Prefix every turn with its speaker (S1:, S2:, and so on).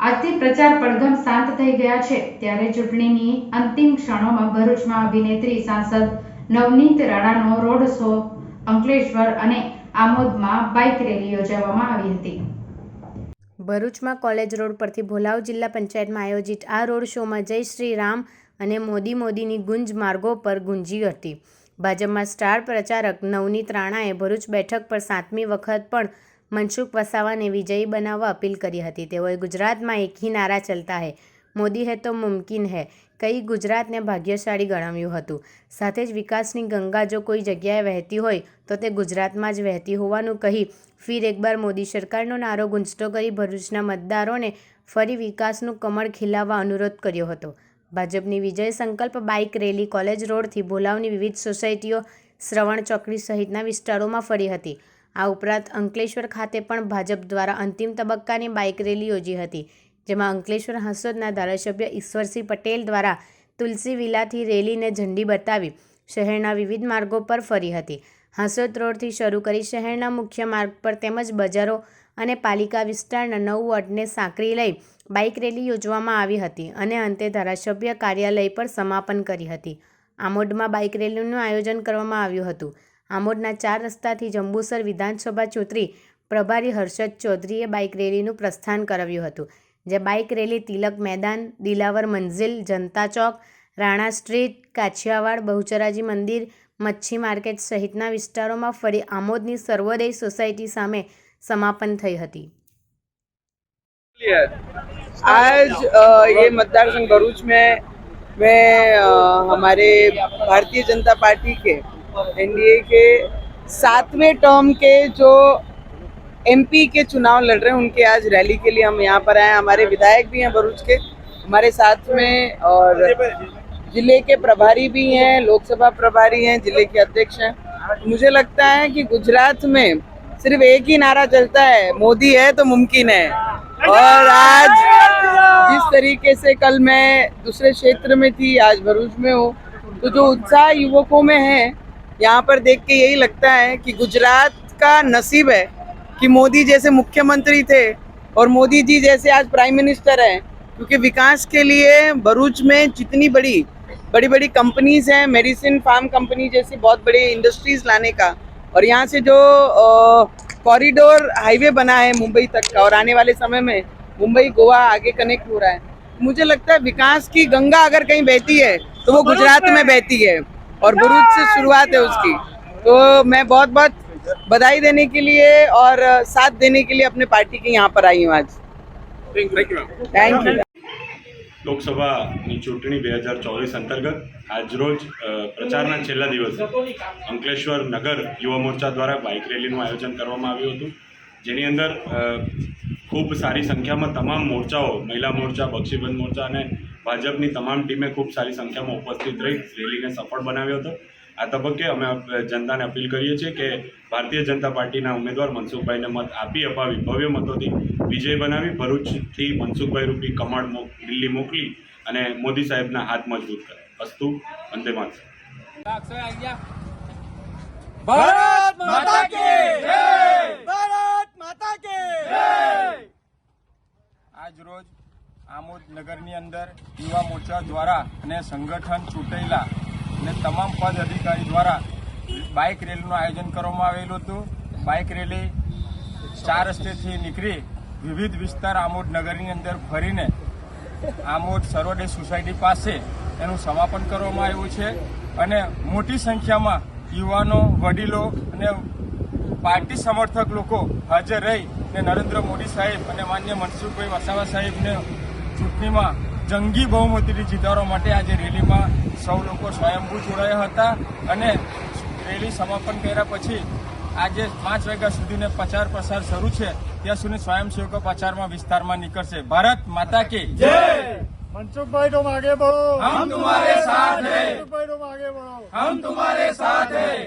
S1: આજથી પ્રચાર પડઘમ શાંત થઈ ગયા છે. ત્યારે ચૂંટણીની અંતિમ ક્ષણોમાં ભરૂચમાં અભિનેત્રી સાંસદ નવનીત રાણાનો રોડ શો અંકલેશ્વર અને આમોદમાં બાઇક રેલી યોજવામાં આવી હતી.
S2: ભરૂચમાં કોલેજ રોડ પરથી ભોલાવ જિલ્લા પંચાયતમાં આયોજિત આ રોડ શોમાં જય શ્રી રામ અને મોદી મોદીની ગુંજ માર્ગો પર ગુંજી હતી. ભાજપમાં સ્ટાર પ્રચારક નવનીત રાણાએ ભરૂચ બેઠક પર સાતમી વખત પણ મનસુખ વસાવાને વિજયી બનાવવા અપીલ કરી હતી. તેઓએ ગુજરાતમાં એક હી નારા ચલતા હૈ. મોદી હે તો મુમકિન હૈ. કઈ ગુજરાતને ભાગ્યશાળી ગણાવ્યું હતું. સાથે જ વિકાસની ગંગા જો કોઈ જગ્યાએ વહેતી હોય, તો તે ગુજરાતમાં જ વહેતી હોવાનું કહી ફિર એકવાર મોદી સરકારનો નારો ગુંજતો કરી ભરૂચના મતદારોને ફરી વિકાસનું કમળ ખીલાવવા અનુરોધ કર્યો હતો. ભાજપની Vijay Sankalp bike rally college રોડથી ભોલાવની વિવિધ સોસાયટીઓ શ્રવણ ચોકડી સહિતના વિસ્તારોમાં ફરી હતી. આ ઉપરાંત અંકલેશ્વર ખાતે પણ ભાજપ દ્વારા અંતિમ તબક્કાની બાઇક રેલી યોજી હતી, જેમાં અંકલેશ્વર હાંસોદના ધારાસભ્ય ઈશ્વરસિંહ પટેલ દ્વારા તુલસી વિલાથી રેલીને ઝંડી બતાવી શહેરના વિવિધ માર્ગો પર ફરી હતી. હાંસોદ રોડથી શરૂ કરી શહેરના મુખ્ય માર્ગ પર તેમજ બજારો અને પાલિકા વિસ્તારના નવ વોર્ડને સાંકળી લઈ બાઇક રેલી યોજવામાં આવી હતી અને અંતે ધારાસભ્ય કાર્યાલય પર સમાપન કરી હતી. આમોદમાં બાઇક રેલીનું આયોજન કરવામાં આવ્યું હતું. આમોદના ચાર રસ્તાથી જંબુસર વિધાનસભા ચૂંટણી પ્રભારી હર્ષદ ચૌધરીએ બાઇક રેલીનું પ્રસ્થાન કરાવ્યું હતું જે bike rally Tilak Maidan Dilawar Manzil Janata Chowk Rana street Kachhiyawad Bahucharaji Mandir મચ્છી માર્કેટ સહિતના વિસ્તારોમાં ફરી આમોદની સર્વોદય સોસાયટી સામે સમાપન થઈ હતી
S3: आज अ, ये मतदार संघ भरूच में मैं अ, हमारे भारतीय जनता पार्टी के एनडीए के सातवें टर्म के जो एमपी के चुनाव लड़ रहे हैं, उनके आज रैली के लिए हम यहाँ पर आए हमारे विधायक भी हैं भरूच के, हमारे साथ में और ज़िले के प्रभारी भी हैं, लोकसभा प्रभारी हैं, ज़िले के अध्यक्ष हैं। मुझे लगता है कि गुजरात में सिर्फ़ एक ही नारा चलता है, मोदी है तो मुमकिन है। और आज जिस तरीके से कल मैं दूसरे क्षेत्र में थी, आज भरूच में हूँ तो जो उत्साह युवकों में है यहाँ पर देख के यही लगता है कि गुजरात का नसीब है कि मोदी जैसे मुख्यमंत्री थे और मोदी जी जैसे आज प्राइम मिनिस्टर हैं क्योंकि विकास के लिए भरूच में जितनी बड़ी बड़ी बड़ी कंपनीज़ हैं मेडिसिन फार्म कंपनी जैसी बहुत बड़ी इंडस्ट्रीज़ लाने का और यहाँ से जो कॉरिडोर हाईवे बना है मुंबई तक का और आने वाले समय में मुंबई गोवा आगे कनेक्ट हो रहा है। मुझे लगता है विकास की गंगा अगर कहीं बहती है तो वो गुजरात में बहती है। और भरूच से शुरुआत है उसकी तो मैं बहुत बहुत बधाई देने के लिए और साथ देने के लिए अपने पार्टी के यहाँ पर आई हूँ आज थैंक यू
S4: લોકસભાની ચૂંટણી બે હજાર ચોવીસ અંતર્ગત આજરોજ અ, પ્રચારના છેલ્લા દિવસે અંકલેશ્વર નગર યુવા મોરચા દ્વારા બાઇક રેલીનું આયોજન કરવામાં આવ્યું હતું જેની અંદર ખૂબ સારી સંખ્યામાં તમામ મોરચાઓ, મહિલા મોરચા, બક્ષીબંધ મોરચા અને ભાજપની તમામ ટીમે ખૂબ સારી સંખ્યામાં ઉપસ્થિત રહી, રેલીને સફળ બનાવ્યો હતો. આ તબક્કે અમે જનતાને અપીલ કરીએ છીએ કે ભારતીય જનતા પાર્ટીના ઉમેદવાર મનસુખભાઈને મત આપી, અપાવી, ભવ્ય મતોથી વિજય બનાવી, ભરૂચથી મનસુખભાઈ રૂપી કમાડ દિલ્હી મોકલી અને મોદી સાહેબના હાથ મજબૂત કરે. અસ્તુ, વંદે
S5: ભારત આમોદ નગરની અંદર યુવા મોરચા દ્વારા અને સંગઠન ચૂંટાયેલા અને તમામ પદ અધિકારી દ્વારા બાઇક રેલીનું આયોજન કરવામાં આવેલું હતું. બાઇક રેલી ચાર રસ્તેથી નીકળી વિવિધ વિસ્તાર આમોદ નગરની અંદર ફરીને આમોદ સરોડે સોસાયટી પાસે એનું સમાપન કરવામાં આવ્યું છે. અને મોટી સંખ્યામાં યુવાનો, વડીલો અને પાર્ટી સમર્થક લોકો હાજર રહી ને નરેન્દ્ર મોદી સાહેબ અને માન્ય મનસુખભાઈ વસાવા સાહેબને ચૂંટણીમાં જંગી બહુમતીથી જીતાડવા માટે આજે રેલીમાં સૌ લોકો સ્વયંભૂ જોડાયા હતા અને રેલી સમાપન કર્યા પછી આજે પાંચ વાગ્યા સુધીને પ્રચાર પ્રસાર શરૂ છે. ત્યાં સુધી સ્વયંસેવકો પ્રચારમાં વિસ્તારમાં નીકળશે. ભારત માતા કે જય!
S6: મનસુખભાઈ તો આગે બળો
S5: હમ તુમ્હારે સાથ હૈ.
S6: મનસુખભાઈ તો આગે બળો
S5: હમ તુમ્હારે સાથ હૈ.